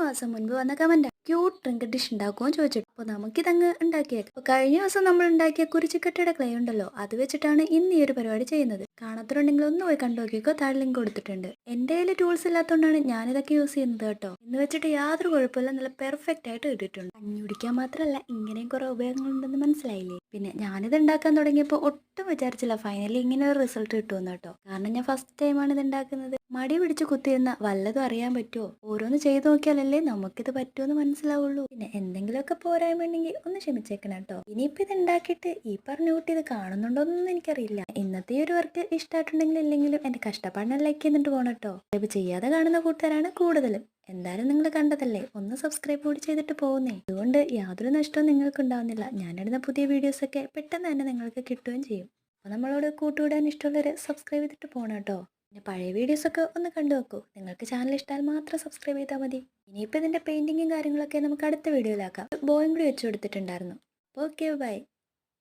മാസം മുൻപ് വന്ന കമന്റ് ക്യൂട്ട് ഡ്രിങ്ക് ഡിഷ് ഉണ്ടാക്കുമോ ചോദിച്ചിട്ട് അപ്പോൾ നമുക്കിതങ്ങ് ഉണ്ടാക്കിയേക്കാം കഴിഞ്ഞ ദിവസം നമ്മൾ ഉണ്ടാക്കിയ കുരിച്ചിക്കട്ടയുടെ ക്ലേ ഉണ്ടല്ലോ അത് വെച്ചിട്ടാണ് ഇന്ന് ഈ ഒരു പരിപാടി ചെയ്യുന്നത്. കാണാത്തതുണ്ടെങ്കിൽ ഒന്ന് പോയി കണ്ടു നോക്കിക്കോ താഴെ ലിങ്ക് കൊടുത്തിട്ടുണ്ട്. എന്റെ കയ്യിൽ ടൂൾസ് ഇല്ലാത്തതുകൊണ്ടാണ് ഞാനിതൊക്കെ യൂസ് ചെയ്യുന്നത് കേട്ടോ. എന്ന് വെച്ചിട്ട് യാതൊരു കുഴപ്പമില്ല. നല്ല പെർഫെക്റ്റ് ആയിട്ട് ഇട്ടിട്ടുണ്ട്. കഞ്ഞി കുടിക്കാൻ മാത്രമല്ല ഇങ്ങനെയും കുറെ ഉപയോഗങ്ങളുണ്ടെന്ന് മനസ്സിലായില്ലേ? പിന്നെ ഞാനിത് ഉണ്ടാക്കാൻ തുടങ്ങിയപ്പോൾ ഒട്ടും വിചാരിച്ചില്ല ഫൈനലി ഇങ്ങനെ ഒരു റിസൾട്ട് കിട്ടുമെന്ന് കേട്ടോ. കാരണം ഞാൻ ഫസ്റ്റ് ടൈമാണ് ഇത് ഉണ്ടാക്കുന്നത് മടി പിടിച്ച് കുത്തിയിരുന്ന വല്ലതും അറിയാൻ പറ്റുമോ ഓരോന്ന് ചെയ്തു നോക്കിയാലല്ലേ നമുക്കിത് പറ്റുമെന്ന് മനസ്സിലാവുള്ളൂ. പിന്നെ എന്തെങ്കിലുമൊക്കെ പോരായ്മ ഉണ്ടെങ്കിൽ ഒന്ന് ക്ഷമിച്ചേക്കണം കേട്ടോ. ഇനിയിപ്പോൾ ഇത് ഉണ്ടാക്കിയിട്ട് ഈ പറഞ്ഞ കുട്ടി ഇത് കാണുന്നുണ്ടോന്നൊന്നും എനിക്കറിയില്ല. ഇന്നത്തെ ഒരു വർക്ക് ഇഷ്ടമായിട്ടുണ്ടെങ്കിൽ ഇല്ലെങ്കിലും എന്റെ കഷ്ടപ്പാടിനെ ലൈക്ക് ചെയ്തിട്ട് പോകണം കേട്ടോ സബ്സ്ക്രൈബ് ചെയ്യാതെ കാണുന്ന കൂട്ടുകാരാണ് കൂടുതലും. എന്തായാലും നിങ്ങൾ കണ്ടതല്ലേ? ഒന്ന് സബ്സ്ക്രൈബ് കൂടി ചെയ്തിട്ട് പോകുന്നേ അതുകൊണ്ട് യാതൊരു നഷ്ടവും നിങ്ങൾക്ക് ഉണ്ടാവുന്നില്ല. ഞാനിടുന്ന പുതിയ വീഡിയോസൊക്കെ പെട്ടെന്ന് തന്നെ നിങ്ങൾക്ക് കിട്ടുകയും ചെയ്യും. അപ്പോൾ നമ്മളോട് കൂട്ടുകൂടാൻ ഇഷ്ടമുള്ളവർ സബ്സ്ക്രൈബ് ചെയ്തിട്ട് പോകണം കേട്ടോ പിന്നെ പഴയ വീഡിയോസൊക്കെ ഒന്ന് കണ്ടു നോക്കൂ. നിങ്ങൾക്ക് ചാനൽ ഇഷ്ടമായാൽ മാത്രം സബ്സ്ക്രൈബ് ചെയ്താൽ മതി. ഇനിയിപ്പോൾ ഇതിന്റെ പെയിന്റിങ്ങും കാര്യങ്ങളൊക്കെ നമുക്ക് അടുത്ത വീഡിയോയിലാക്കാം ബോയും കൂടി വെച്ച് കൊടുത്തിട്ടുണ്ടായിരുന്നു. Okay bye